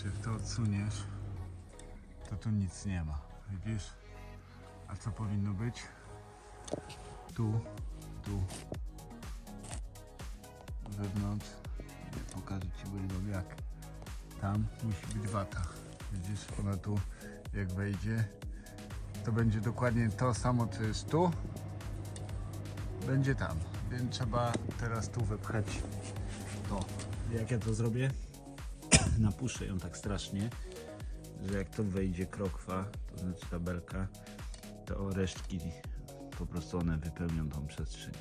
Zobacz, jak to odsuniesz, to tu nic nie ma. Widzisz? A co powinno być? Tu, tu. Wewnątrz. Nie, pokażę Ci Willow jak. Tam musi być wata. Widzisz? Ona tu jak wejdzie, to będzie dokładnie to samo co jest tu. Będzie tam. Więc trzeba teraz tu wepchać to. Jak ja to zrobię? napuszę ją tak strasznie, że jak to wejdzie krokwa, to znaczy tabelka, to resztki po prostu one wypełnią tą przestrzeń.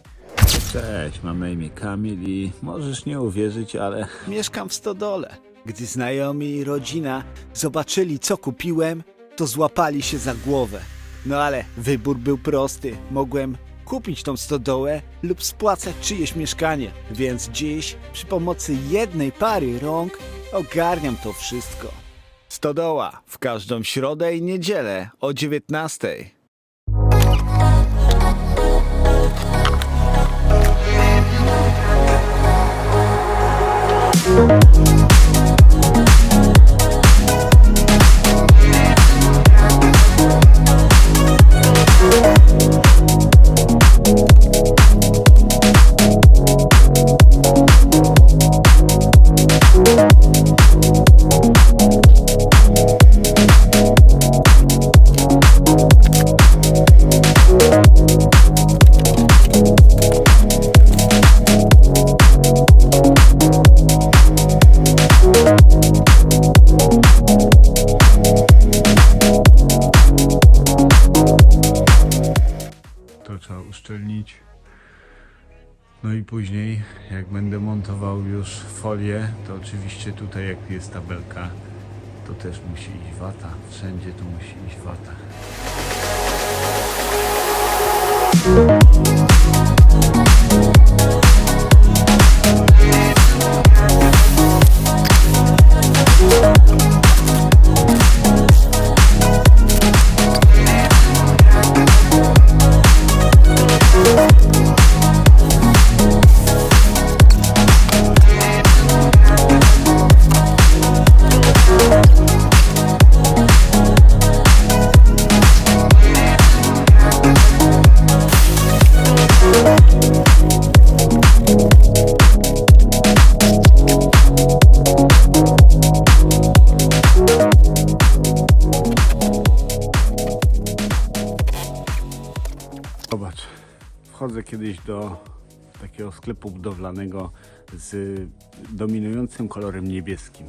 Cześć, mam na imię Kamil i możesz nie uwierzyć, ale Mieszkam w stodole. Gdy znajomi i rodzina zobaczyli, co kupiłem, to złapali się za głowę. No ale wybór był prosty. Mogłem kupić tą stodołę lub spłacać czyjeś mieszkanie. Więc dziś przy pomocy jednej pary rąk ogarniam to wszystko. Stodoła w każdą środę i niedzielę o 19. to będę montował już folię, to oczywiście tutaj jak jest tabelka, to też musi iść wata. Wszędzie tu musi iść wata. Kiedyś do takiego sklepu budowlanego z dominującym kolorem niebieskim.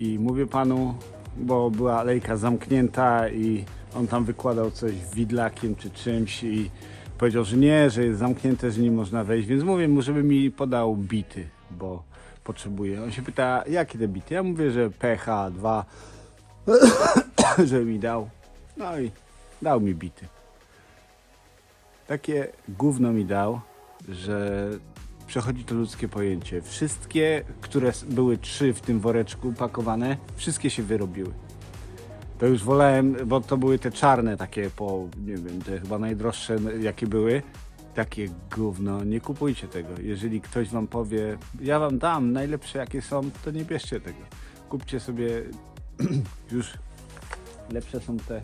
I mówię panu, bo była alejka zamknięta i on tam wykładał coś widlakiem czy czymś i powiedział, że nie, że jest zamknięte, że nie można wejść, więc mówię mu, żeby mi podał bity, bo potrzebuje. On się pyta, jakie te bity? Ja mówię, że PH2, żeby mi dał. No i dał mi bity takie gówno mi dał, że przechodzi to ludzkie pojęcie. Wszystkie, które były trzy w tym woreczku pakowane, wszystkie się wyrobiły. To już wolałem, bo to były te czarne takie po, nie wiem, te chyba najdroższe jakie były. Takie gówno, nie kupujcie tego. Jeżeli ktoś wam powie, ja wam dam najlepsze jakie są, to nie bierzcie tego. Kupcie sobie już lepsze są te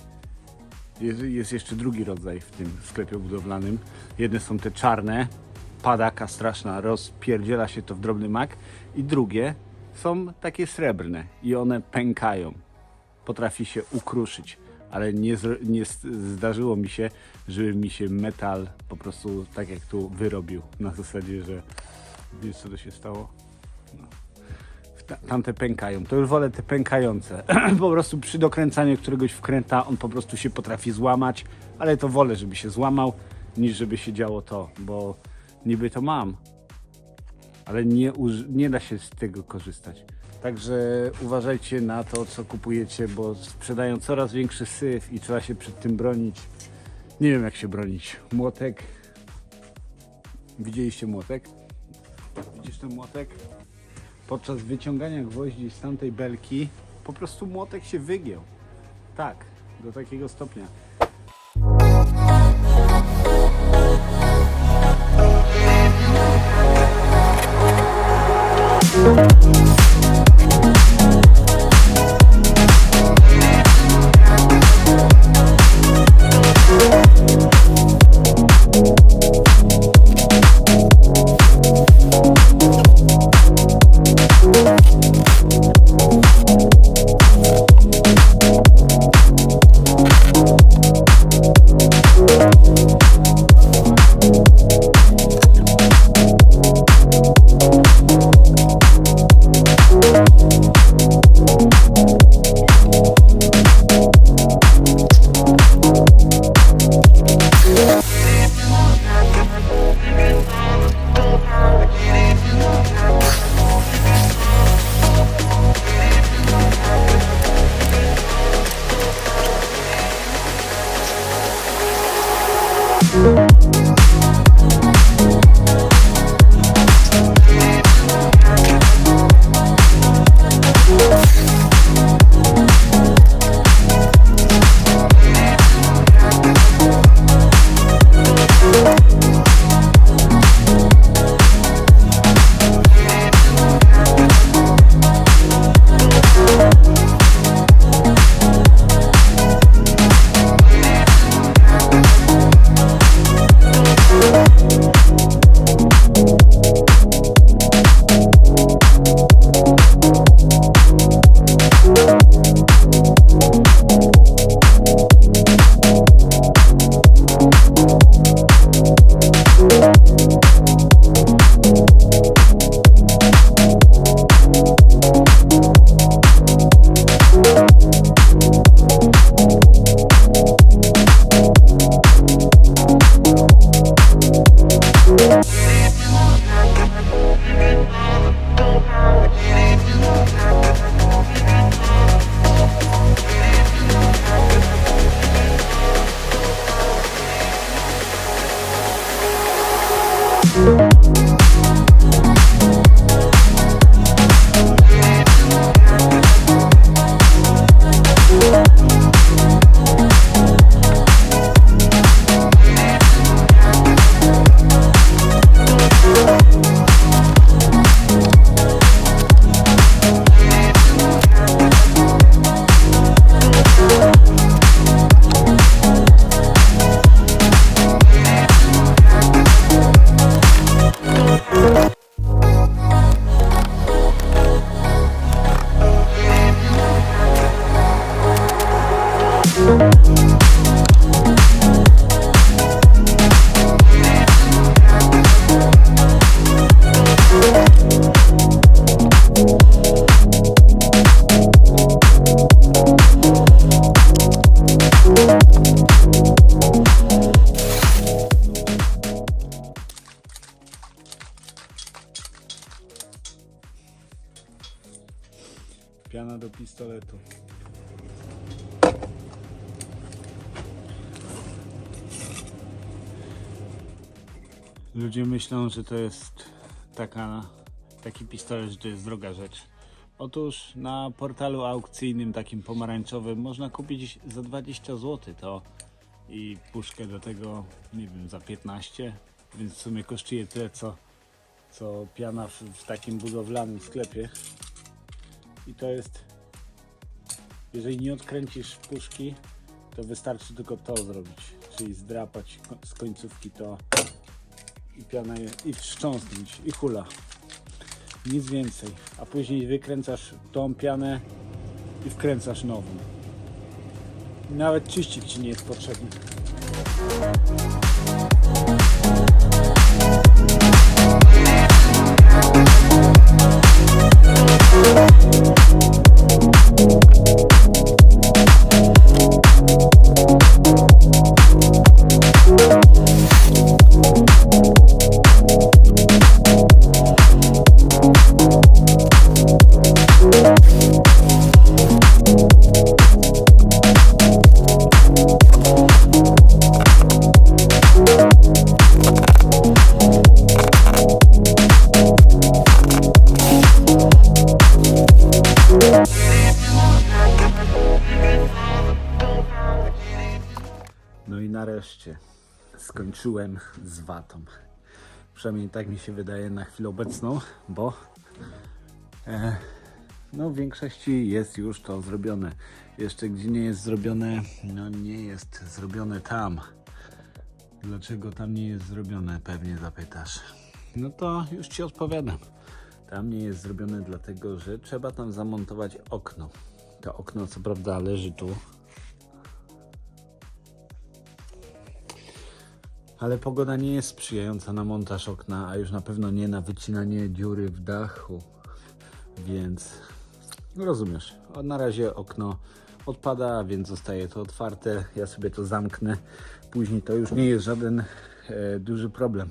jest, jest jeszcze drugi rodzaj w tym sklepie budowlanym. Jedne są te czarne, padaka straszna, rozpierdziela się to w drobny mak. I drugie są takie srebrne i one pękają. Potrafi się ukruszyć. Ale nie, nie zdarzyło mi się, żeby mi się metal po prostu tak jak tu wyrobił. Na zasadzie, że wiesz co to się stało? Ta- tamte pękają. To już wolę te pękające. po prostu przy dokręcaniu któregoś wkręta on po prostu się potrafi złamać, ale to wolę, żeby się złamał, niż żeby się działo to, bo niby to mam, ale nie, nie da się z tego korzystać. Także uważajcie na to, co kupujecie, bo sprzedają coraz większy syf i trzeba się przed tym bronić. Nie wiem, jak się bronić. Młotek. Widzieliście młotek? Widzisz ten młotek? Podczas wyciągania gwoździ z tamtej belki po prostu młotek się wygiął. Tak, do takiego stopnia. Do pistoletu. Ludzie myślą, że to jest taka, taki pistolet, że to jest droga rzecz. Otóż na portalu aukcyjnym takim pomarańczowym można kupić za 20 zł to i puszkę do tego, nie wiem, za 15, więc w sumie kosztuje tyle co, co piana w, w takim budowlanym sklepie. I to jest, jeżeli nie odkręcisz puszki, to wystarczy tylko to zrobić, czyli zdrapać z końcówki to i piana je, i wstrząsnąć i hula. Nic więcej. A później wykręcasz tą pianę i wkręcasz nową. Nawet czyścik ci nie jest potrzebny. No i nareszcie skończyłem z watą. Przynajmniej tak mi się wydaje na chwilę obecną, bo e, no w większości jest już to zrobione. Jeszcze gdzie nie jest zrobione, no nie jest zrobione tam. Dlaczego tam nie jest zrobione, pewnie zapytasz. No to już Ci odpowiadam. Tam nie jest zrobione dlatego, że trzeba tam zamontować okno. To okno co prawda leży tu, Ale pogoda nie jest sprzyjająca na montaż okna, a już na pewno nie na wycinanie dziury w dachu. Więc rozumiesz, na razie okno odpada, więc zostaje to otwarte. Ja sobie to zamknę. Później to już nie jest żaden e, duży problem.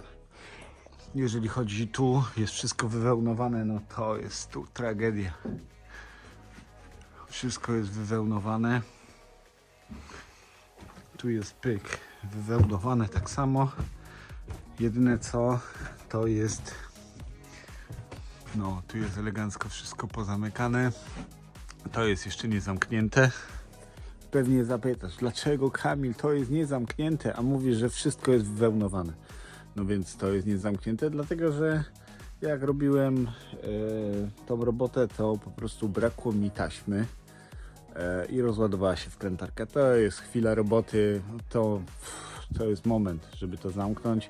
Jeżeli chodzi tu, jest wszystko wywełnowane, no to jest tu tragedia. Wszystko jest wywełnowane. Tu jest pyk wywełdowane tak samo. Jedyne co to jest no tu jest elegancko wszystko pozamykane. To jest jeszcze nie zamknięte. Pewnie zapytasz, dlaczego Kamil to jest niezamknięte, a mówisz, że wszystko jest wywełnowane. No więc to jest niezamknięte, dlatego że jak robiłem e, tą robotę, to po prostu brakło mi taśmy i rozładowała się wkrętarka. To jest chwila roboty, to, to jest moment, żeby to zamknąć,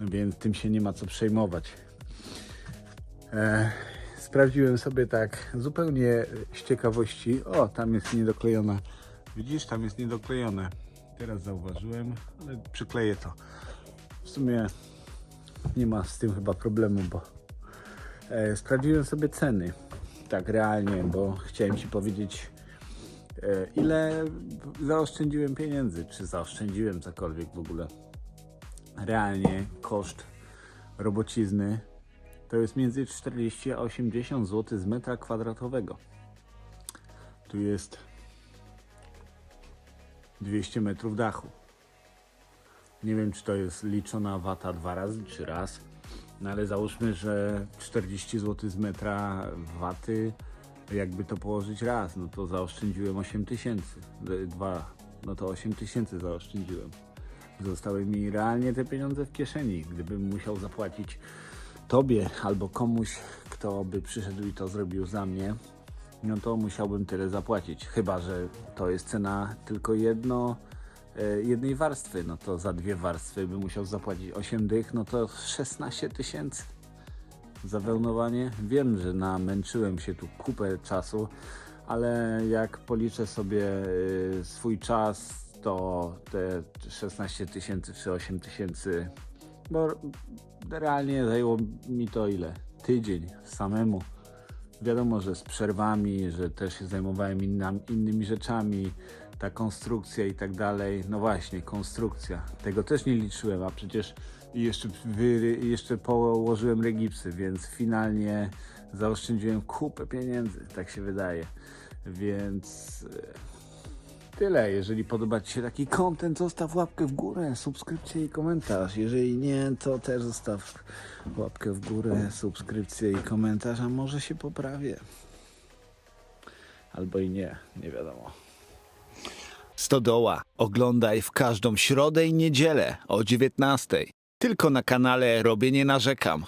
więc tym się nie ma co przejmować. E, sprawdziłem sobie tak zupełnie z ciekawości. O, tam jest niedoklejona. Widzisz, tam jest niedoklejone. Teraz zauważyłem, ale przykleję to. W sumie nie ma z tym chyba problemu, bo e, sprawdziłem sobie ceny. Tak realnie, bo chciałem Ci powiedzieć, e, ile zaoszczędziłem pieniędzy, czy zaoszczędziłem cokolwiek w ogóle. Realnie koszt robocizny to jest między 40 a 80 zł z metra kwadratowego. Tu jest 200 metrów dachu. Nie wiem, czy to jest liczona wata dwa razy, czy raz. No ale załóżmy, że 40 zł z metra waty, jakby to położyć raz, no to zaoszczędziłem 8 tysięcy. Dwa, no to 8 tysięcy zaoszczędziłem. Zostały mi realnie te pieniądze w kieszeni. Gdybym musiał zapłacić tobie albo komuś, kto by przyszedł i to zrobił za mnie, no to musiałbym tyle zapłacić. Chyba, że to jest cena tylko jedno, e, jednej warstwy, no to za dwie warstwy bym musiał zapłacić 8 dych, no to 16 tysięcy. Za wełnowanie wiem, że namęczyłem się tu kupę czasu, ale jak policzę sobie y, swój czas, to te 16 tysięcy czy 8 tysięcy, bo realnie zajęło mi to ile? Tydzień samemu. Wiadomo, że z przerwami, że też się zajmowałem innymi rzeczami, ta konstrukcja i tak dalej. No właśnie, konstrukcja. Tego też nie liczyłem, a przecież I jeszcze, wy, jeszcze położyłem regipsy, więc finalnie zaoszczędziłem kupę pieniędzy, tak się wydaje. Więc e, tyle. Jeżeli podoba Ci się taki content, zostaw łapkę w górę, subskrypcję i komentarz. Jeżeli nie, to też zostaw łapkę w górę, subskrypcję i komentarz, a może się poprawię. Albo i nie, nie wiadomo. Stodoła oglądaj w każdą środę i niedzielę o 19. Tylko na kanale Robię Nie Narzekam.